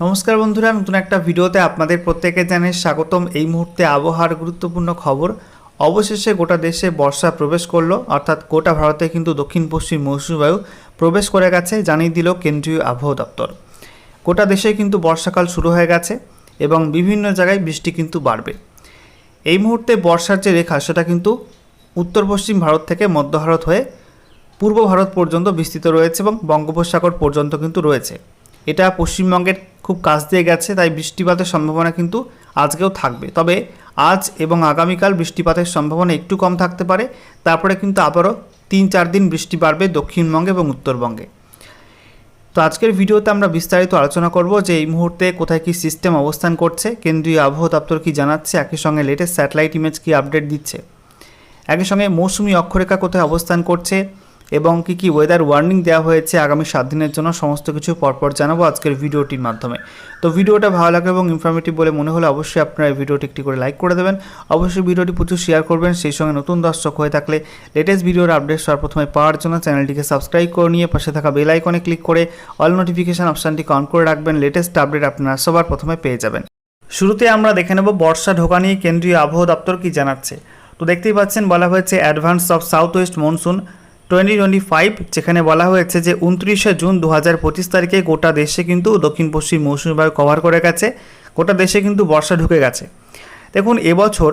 নমস্কার বন্ধুরা, নতুন একটা ভিডিওতে আপনাদের প্রত্যেকে জানাই স্বাগতম। এই মুহূর্তে আবহাওয়ার গুরুত্বপূর্ণ খবর, অবশেষে গোটা দেশে বর্ষা প্রবেশ করল, অর্থাৎ গোটা ভারতে কিন্তু দক্ষিণ, পশ্চিম মৌসুমী বায়ু প্রবেশ করে গেছে, জানিয়ে দিল কেন্দ্রীয় আবহাওয়া দপ্তর। গোটা দেশে কিন্তু বর্ষাকাল শুরু হয়ে গেছে এবং বিভিন্ন জায়গায় বৃষ্টি কিন্তু বাড়বে। এই মুহূর্তে বর্ষার যে রেখা, সেটা কিন্তু উত্তর, পশ্চিম ভারত থেকে মধ্য ভারত হয়ে পূর্ব ভারত পর্যন্ত বিস্তৃত রয়েছে এবং বঙ্গোপসাগর পর্যন্ত কিন্তু রয়েছে। এটা পশ্চিমবঙ্গের খুব কাছ দিয়ে গেছে, তাই বৃষ্টিপাতের সম্ভাবনা কিন্তু আজকেও থাকবে। তবে আজ এবং আগামীকাল বৃষ্টিপাতের সম্ভাবনা একটু কম থাকতে পারে, তারপরে কিন্তু আবারও তিন চার দিন বৃষ্টি বাড়বে দক্ষিণবঙ্গে এবং উত্তরবঙ্গে। তো আজকের ভিডিওতে আমরা বিস্তারিত আলোচনা করব যে এই মুহূর্তে কোথায় কি সিস্টেম অবস্থান করছে, কেন্দ্রীয় আবহাওয়া দপ্তর কি জানাচ্ছে, একই সঙ্গে লেটেস্ট স্যাটেলাইট ইমেজ কি আপডেট দিচ্ছে। একই সঙ্গে মৌসুমি অক্ষরেখা কোথায় অবস্থান করছে এবং কি কি ওয়েদার ওয়ার্নিং দেওয়া হয়েছে আগামী সাত দিনের জন্য সমস্ত কিছু পরপর জানাব আজকের ভিডিওটির মাধ্যমে। তো ভিডিওটা ভালো লাগে এবং ইনফরমেটিভ বলে মনে হলে অবশ্যই আপনারা এই ভিডিওটি একটি করে লাইক করে দেবেন। অবশ্যই ভিডিওটি প্রচুর শেয়ার করবেন, সেই সঙ্গে নতুন দর্শক হয়ে থাকলে লেটেস্ট ভিডিওর আপডেট সবার প্রথমে পাওয়ার জন্য চ্যানেলটিকে সাবস্ক্রাইব করে নিয়ে পাশে থাকা বেল আইকনে ক্লিক করে অল নোটিফিকেশান অপশানটিকে অন করে রাখবেন লেটেস্ট আপডেট আপনারা সবার প্রথমে পেয়ে যাবেন। শুরুতে আমরা দেখে নেব বর্ষা ঢোকা নিয়ে কেন্দ্রীয় আবহাওয়া দপ্তর কি জানাচ্ছে। তো দেখতেই পাচ্ছেন, বলা হয়েছে advance of south west monsoon twenty twenty five যেখানে বলা হয়েছে যে উনত্রিশে জুন দু হাজার পঁচিশ তারিখে গোটা দেশে কিন্তু দক্ষিণ পশ্চিম মৌসুমি বায়ু কভার করে গেছে। গোটা দেশে কিন্তু বর্ষা ঢুকে গেছে। দেখুন, এবছর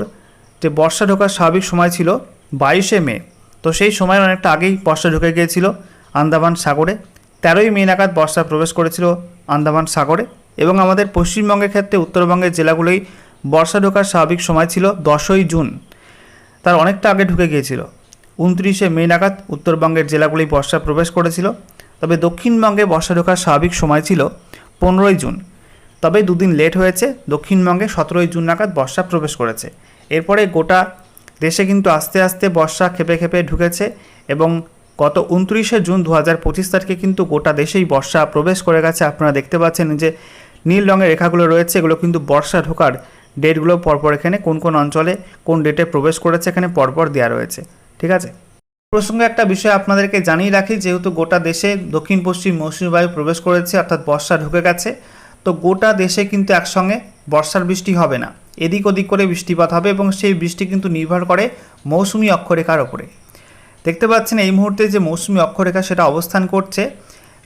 যে বর্ষা ঢোকার স্বাভাবিক সময় ছিল বাইশে মে। তো সেই সময় অনেকটা আগেই বর্ষা ঢুকে গিয়েছিল আন্দামান সাগরে। তেরোই মে নাগাদ বর্ষা প্রবেশ করেছিল আন্দামান সাগরে এবং আমাদের পশ্চিমবঙ্গের ক্ষেত্রে উত্তরবঙ্গের জেলাগুলোই বর্ষা ঢোকার স্বাভাবিক সময় ছিল দশই জুন। তার অনেকটা আগে ঢুকে গিয়েছিল। উনত্রিশে মে নাগাদ উত্তরবঙ্গের জেলাগুলি বর্ষা প্রবেশ করেছিল, তবে দক্ষিণবঙ্গে বর্ষা ঢোকার স্বাভাবিক সময় ছিল পনেরোই জুন। তবে দুদিন লেট হয়েছে, দক্ষিণবঙ্গে সতেরোই জুন নাগাদ বর্ষা প্রবেশ করেছে। এরপরে গোটা দেশে কিন্তু আস্তে আস্তে বর্ষা খেপে খেপে ঢুকেছে এবং গত উনত্রিশে জুন দু হাজার পঁচিশ তারিখে কিন্তু গোটা দেশেই বর্ষা প্রবেশ করে গেছে। আপনারা দেখতে পাচ্ছেন যে নীল রঙের রেখাগুলো রয়েছে, এগুলো কিন্তু বর্ষা ঢোকার ডেটগুলো পরপর এখানে কোন কোন অঞ্চলে কোন ডেটে প্রবেশ করেছে, এখানে পরপর দেওয়া রয়েছে। ঠিক আছে? প্রসঙ্গে একটা বিষয় আপনাদেরকে জানিয়ে রাখি, যেহেতু গোটা দেশে দক্ষিণ পশ্চিম মৌসুমী বায়ু প্রবেশ করেছে, অর্থাৎ বর্ষা ঢুকে গেছে, তো গোটা দেশে কিন্তু একসঙ্গে বর্ষার বৃষ্টি হবে না। এদিক ওদিক করে বৃষ্টিপাত হবে এবং সেই বৃষ্টি কিন্তু নির্ভর করে মৌসুমি অক্ষরেখার ওপরে। দেখতে পাচ্ছেন এই মুহূর্তে যে মৌসুমি অক্ষরেখা সেটা অবস্থান করছে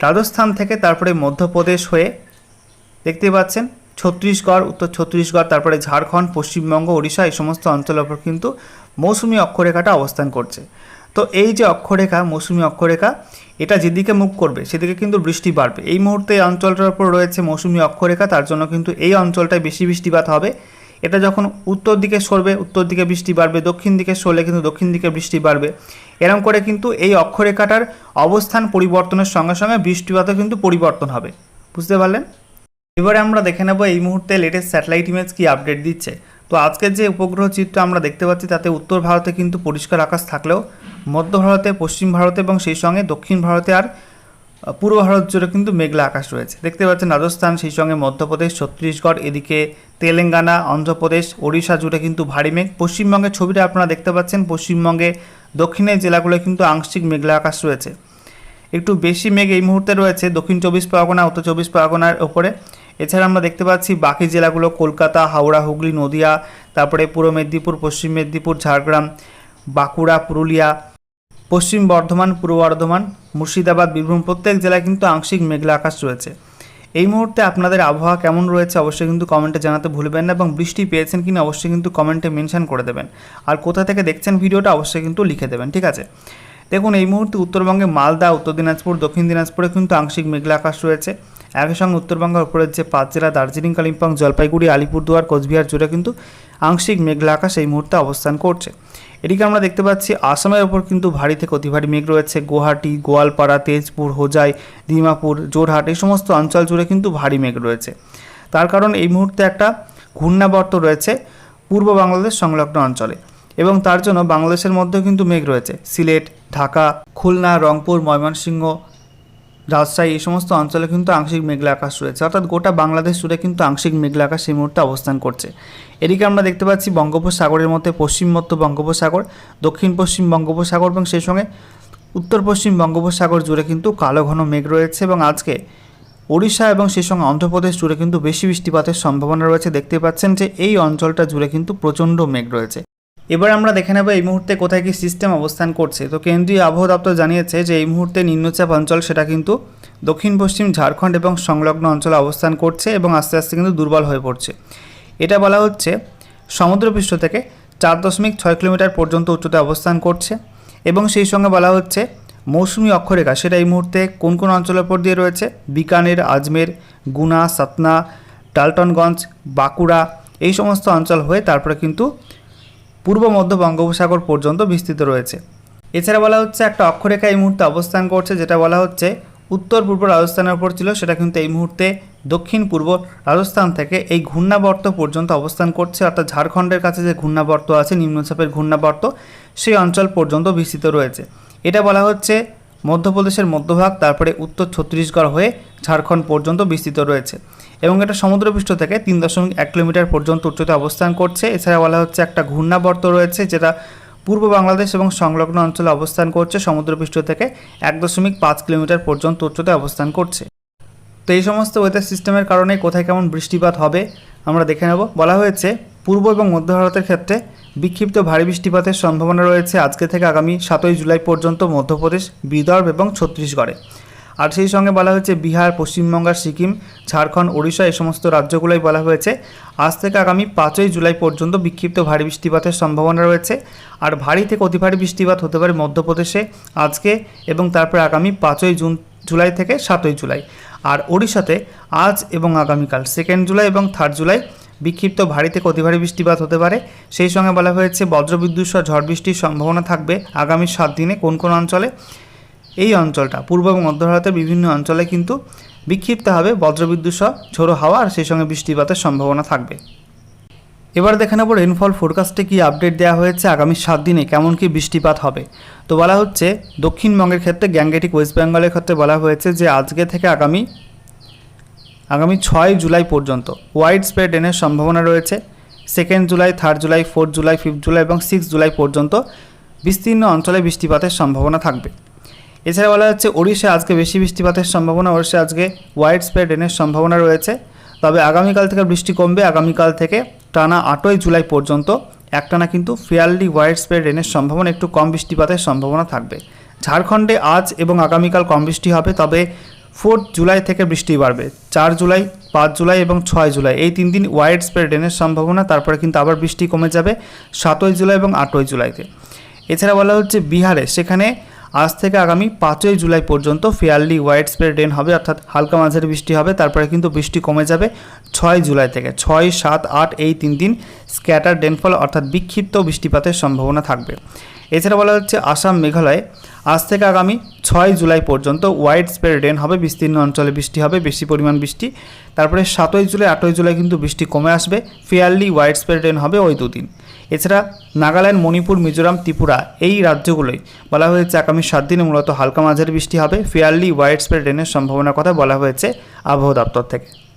রাজস্থান থেকে, তারপরে মধ্যপ্রদেশ হয়ে দেখতে পাচ্ছেন ছত্তিশগড়, উত্তর ছত্তিশগড়, তারপরে ঝাড়খণ্ড, পশ্চিমবঙ্গ, ওড়িশা, এই সমস্ত অঞ্চলের ওপর কিন্তু মৌসুমি অক্ষরেখাটা অবস্থান করছে। তো এই যে অক্ষরেখা, মৌসুমি অক্ষরেখা, এটা যেদিকে মুখ করবে, সেদিকে কিন্তু বৃষ্টি বাড়বে। এই মুহূর্তে এই অঞ্চলটার উপর রয়েছে মৌসুমি অক্ষরেখা, তার জন্য কিন্তু এই অঞ্চলটায় বেশি বৃষ্টিপাত হবে। এটা যখন উত্তর দিকে সরবে, উত্তর দিকে বৃষ্টি বাড়বে, দক্ষিণ দিকে সরলে কিন্তু দক্ষিণ দিকে বৃষ্টি বাড়বে। এরকম করে কিন্তু এই অক্ষরেখাটার অবস্থান পরিবর্তনের সঙ্গে সঙ্গে বৃষ্টিপাতও কিন্তু পরিবর্তন হবে। বুঝতে পারলেন? এবারে আমরা দেখে নেব এই মুহূর্তে লেটেস্ট স্যাটেলাইট ইমেজ কি আপডেট দিচ্ছে। তো আজকের যে উপগ্রহ চিত্র আমরা দেখতে পাচ্ছি, তাতে উত্তর ভারতে কিন্তু পরিষ্কার আকাশ থাকলেও মধ্য ভারতে, পশ্চিম ভারতে এবং সেই সঙ্গে দক্ষিণ ভারতে আর পূর্ব ভারত জুড়ে কিন্তু মেঘলা আকাশ রয়েছে। দেখতে পাচ্ছেন রাজস্থান, সেই সঙ্গে মধ্যপ্রদেশ ছত্তিশগড়, এদিকে তেলেঙ্গানা অন্ধ্রপ্রদেশ ওড়িশা জুড়ে কিন্তু ভারী মেঘ। পশ্চিমবঙ্গের ছবিটা আপনারা দেখতে পাচ্ছেন, পশ্চিমবঙ্গে দক্ষিণের জেলাগুলো কিন্তু আংশিক মেঘলা আকাশ রয়েছে। একটু বেশি মেঘ এই মুহূর্তে রয়েছে, দক্ষিণ চব্বিশ পরগনা, উত্তর চব্বিশ পরগনার ওপরে। এছাড়া আমরা দেখতে পাচ্ছি বাকি জেলাগুলো কলকাতা, হাওড়া, হুগলি, নদিয়া, তারপরে পূর্ব মেদিনীপুর, পশ্চিম মেদিনীপুর, ঝাড়গ্রাম, বাঁকুড়া, পুরুলিয়া, পশ্চিম বর্ধমান, পূর্ব বর্ধমান, মুর্শিদাবাদ, বীরভূম, প্রত্যেক জেলায় কিন্তু আংশিক মেঘলা আকাশ রয়েছে। এই মুহূর্তে আপনাদের আবহাওয়া কেমন রয়েছে অবশ্যই কিন্তু কমেন্টে জানাতে ভুলবেন না এবং বৃষ্টি পেয়েছেন কিনা অবশ্যই কিন্তু কমেন্টে মেনশন করে দেবেন। আর কোথা থেকে দেখছেন ভিডিওটা অবশ্যই কিন্তু লিখে দেবেন, ঠিক আছে? দেখুন, এই মুহূর্তে উত্তরবঙ্গে মালদা, উত্তর দিনাজপুর, দক্ষিণ দিনাজপুরে কিন্তু আংশিক মেঘলা আকাশ রয়েছে। একই সঙ্গে উত্তরবঙ্গের উপরের যে পাঁচ জেলা, দার্জিলিং, কালিম্পং, জলপাইগুড়ি, আলিপুরদুয়ার, কোচবিহার জুড়ে কিন্তু আংশিক মেঘলা আকাশ এই মুহূর্তে অবস্থান করছে। এদিকে আমরা দেখতে পাচ্ছি আসামের ওপর কিন্তু ভারী থেকে অতি ভারী মেঘ রয়েছে। গুয়াহাটি, গোয়ালপাড়া, তেজপুর, হোজাই দিমাপুর জোরহাট এই সমস্ত অঞ্চল জুড়ে কিন্তু ভারী মেঘ রয়েছে। তার কারণ এই মুহূর্তে একটা ঘূর্ণাবর্ত রয়েছে পূর্ব বাংলাদেশ সংলগ্ন অঞ্চলে এবং তার জন্য বাংলাদেশের মধ্যেও কিন্তু মেঘ রয়েছে। সিলেট, ঢাকা, খুলনা, রংপুর, ময়মনসিংহ রাজশাহী, এই সমস্ত অঞ্চলে কিন্তু আংশিক মেঘলা আকাশ রয়েছে। অর্থাৎ গোটা বাংলাদেশ জুড়ে কিন্তু আংশিক মেঘলা আকাশ এই মুহূর্তে অবস্থান করছে। এদিকে আমরা দেখতে পাচ্ছি বঙ্গোপসাগরের মধ্যে পশ্চিম মধ্য বঙ্গোপসাগর, দক্ষিণ পশ্চিম বঙ্গোপসাগর এবং সেই সঙ্গে উত্তর পশ্চিম বঙ্গোপসাগর জুড়ে কিন্তু কালো ঘন মেঘ রয়েছে এবং আজকে ওড়িশা এবং সেই সঙ্গে অন্ধ্রপ্রদেশ জুড়ে কিন্তু বেশি বৃষ্টিপাতের সম্ভাবনা রয়েছে। দেখতে পাচ্ছেন যে এই অঞ্চলটা জুড়ে কিন্তু প্রচণ্ড মেঘ রয়েছে। এবার আমরা দেখে নেব এই মুহূর্তে কোথায় কি সিস্টেম অবস্থান করছে। তো কেন্দ্রীয় আবহাওয়া দপ্তর জানিয়েছে যে এই মুহূর্তে নিম্নচাপ অঞ্চল সেটা কিন্তু দক্ষিণ, পশ্চিম, ঝাড়খণ্ড এবং সংলগ্ন অঞ্চলে অবস্থান করছে এবং আস্তে আস্তে কিন্তু দুর্বল হয়ে পড়ছে। এটা বলা হচ্ছে সমুদ্রপৃষ্ঠ থেকে চার দশমিক ছয় কিলোমিটার পর্যন্ত উচ্চতায় অবস্থান করছে এবং সেই সঙ্গে বলা হচ্ছে মৌসুমি অক্ষরেখা, সেটা এই মুহূর্তে কোন কোন অঞ্চলের উপর দিয়ে রয়েছে? বিকানের, আজমের, গুনা, সাতনা, ডালটনগঞ্জ, বাঁকুড়া, এই সমস্ত অঞ্চল হয়ে তারপরে কিন্তু পূর্ব মধ্য বঙ্গোপসাগর পর্যন্ত বিস্তৃত রয়েছে। এছাড়া বলা হচ্ছে একটা অক্ষরেখা এই মুহূর্তে অবস্থান করছে, যেটা বলা হচ্ছে উত্তর পূর্ব রাজস্থানের উপর ছিল, সেটা কিন্তু এই মুহূর্তে দক্ষিণ পূর্ব রাজস্থান থেকে এই ঘূর্ণাবর্ত পর্যন্ত অবস্থান করছে, অর্থাৎ ঝাড়খণ্ডের কাছে যে ঘূর্ণাবর্ত আছে, নিম্নচাপের ঘূর্ণাবর্ত, সেই অঞ্চল পর্যন্ত বিস্তৃত রয়েছে। এটা বলা হচ্ছে মধ্যপ্রদেশের মধ্যভাগ, তারপরে উত্তর ছত্তিশগড় হয়ে ঝাড়খণ্ড পর্যন্ত বিস্তৃত রয়েছে। এবং এটা সমুদ্রপৃষ্ঠ থেকে তিন দশমিক এক কিলোমিটার পর্যন্ত উচ্চতায় অবস্থান করছে। এছাড়া বলা হচ্ছে একটা ঘূর্ণাবর্ত রয়েছে, যেটা পূর্ব বাংলাদেশ এবং সংলগ্ন অঞ্চলে অবস্থান করছে। সমুদ্রপৃষ্ঠ থেকে এক দশমিক পাঁচ কিলোমিটার পর্যন্ত উচ্চতায় অবস্থান করছে। তো এই সমস্ত ওয়েদার সিস্টেমের কারণে কোথায় কেমন বৃষ্টিপাত হবে আমরা দেখে নেব। বলা হয়েছে, পূর্ব এবং মধ্য ভারতের ক্ষেত্রে বিক্ষিপ্ত ভারী বৃষ্টিপাতের সম্ভাবনা রয়েছে আজকে থেকে আগামী সাতই জুলাই পর্যন্ত মধ্যপ্রদেশ, বিদর্ভ এবং ছত্তিশগড়ে। আর সেই সঙ্গে বলা হয়েছে বিহার, পশ্চিমবঙ্গ, সিকিম, ঝাড়খণ্ড, ওড়িশা এই সমস্ত রাজ্যগুলোই বলা হয়েছে। আজ থেকে আগামী পাঁচই জুলাই পর্যন্ত বিক্ষিপ্ত ভারী বৃষ্টিপাতের সম্ভাবনা রয়েছে। আর ভারী থেকে অতি ভারী বৃষ্টিপাত হতে পারে মধ্যপ্রদেশে আজকে এবং তারপর আগামী পাঁচই জুন, জুলাই থেকে সাতই জুলাই। আর ওড়িশাতে আজ এবং আগামীকাল সেকেন্ড জুলাই এবং থার্ড জুলাই বিক্ষিপ্ত ভারী থেকে অতি ভারী বৃষ্টিপাত হতে পারে। সেই সঙ্গে বলা হয়েছে বজ্রবিদ্যুৎ সহ ঝড় বৃষ্টির সম্ভাবনা থাকবে আগামী সাত দিনে কোন কোন অঞ্চলে। এই অঞ্চলটা। পূর্ব এবং মধ্য ভারতের বিভিন্ন অঞ্চলে কিন্তু বিক্ষিপ্তভাবে বজ্রবিদ্যুৎ সহ ঝোড়ো হাওয়া আর সেই সঙ্গে বৃষ্টিপাতের সম্ভাবনা থাকবে। এবার দেখে নেব রেনফল ফোরকাস্টে কি আপডেট দেওয়া হয়েছে আগামী সাত দিনে, কেমন কি বৃষ্টিপাত হবে? তো বলা হচ্ছে, দক্ষিণবঙ্গের ক্ষেত্রে গ্যাংগেটিক ওয়েস্ট বেঙ্গলের ক্ষেত্রে বলা হয়েছে যে আজকে থেকে আগামী আগামী ছয় জুলাই পর্যন্ত ওয়াইড স্প্রেড রেনের সম্ভাবনা রয়েছে। Second July third July fourth July fifth July এবং সিক্স জুলাই পর্যন্ত বিস্তীর্ণ অঞ্চলে বৃষ্টিপাতের সম্ভাবনা থাকবে। এছাড়া বলা হচ্ছে ওড়িশা আজকে বেশি বৃষ্টিপাতের সম্ভাবনা, ওড়িশা আজকে ওয়াইড স্প্রেড রেনের সম্ভাবনা রয়েছে। তবে আগামীকাল থেকে বৃষ্টি কমবে, আগামীকাল থেকে টানা আটই জুলাই পর্যন্ত। একটানা কিন্তু ফেয়ারলি ওয়াইড স্প্রেড রেনের সম্ভাবনা, একটু কম বৃষ্টিপাতের সম্ভাবনা থাকবে। ঝাড়খণ্ডে আজ এবং আগামীকাল কম বৃষ্টি হবে, তবে ফোর্থ জুলাই থেকে বৃষ্টি বাড়বে। চার জুলাই, পাঁচ জুলাই এবং ছয় জুলাই, এই তিন দিন ওয়াইড স্প্রেড রেনের সম্ভাবনা, তারপরে কিন্তু আবার বৃষ্টি কমে যাবে সাতই জুলাই এবং আটই জুলাইতে। এছাড়া বলা হচ্ছে বিহারে, সেখানে আজ থেকে আগামী পাঁচই জুলাই পর্যন্ত ফেয়ারলি ওয়াইড স্প্রেড রেন হবে, অর্থাৎ হালকা মাঝারি বৃষ্টি হবে। তারপরে কিন্তু বৃষ্টি কমে যাবে ছয় জুলাই থেকে। ছয়, সাত, আট এই তিন দিন স্ক্যাটার রেনফল অর্থাৎ বিক্ষিপ্ত বৃষ্টিপাতের সম্ভাবনা থাকবে। এছাড়া বলা হচ্ছে আসাম মেঘালয় আজ থেকে আগামী ছয় জুলাই পর্যন্ত ওয়াইড স্প্রেড রেন হবে, বিস্তীর্ণ অঞ্চলে বৃষ্টি হবে, বেশি পরিমাণ বৃষ্টি। তারপরে সাতই জুলাই, আটই জুলাই কিন্তু বৃষ্টি কমে আসবে ফেয়ারলি ওয়াইড স্প্রেড রেন হবে ওই দুদিন। এছাড়া নাগাল্যান্ড, মণিপুর, মিজোরাম, ত্রিপুরা এই রাজ্যগুলোই বলা হয়েছে আগামী সাত দিনে মূলত হালকা মাঝারি বৃষ্টি হবে। ফেয়ারলি, ওয়াইড স্প্রেড রেনের সম্ভাবনার কথা বলা হয়েছে আবহাওয়া দপ্তর থেকে।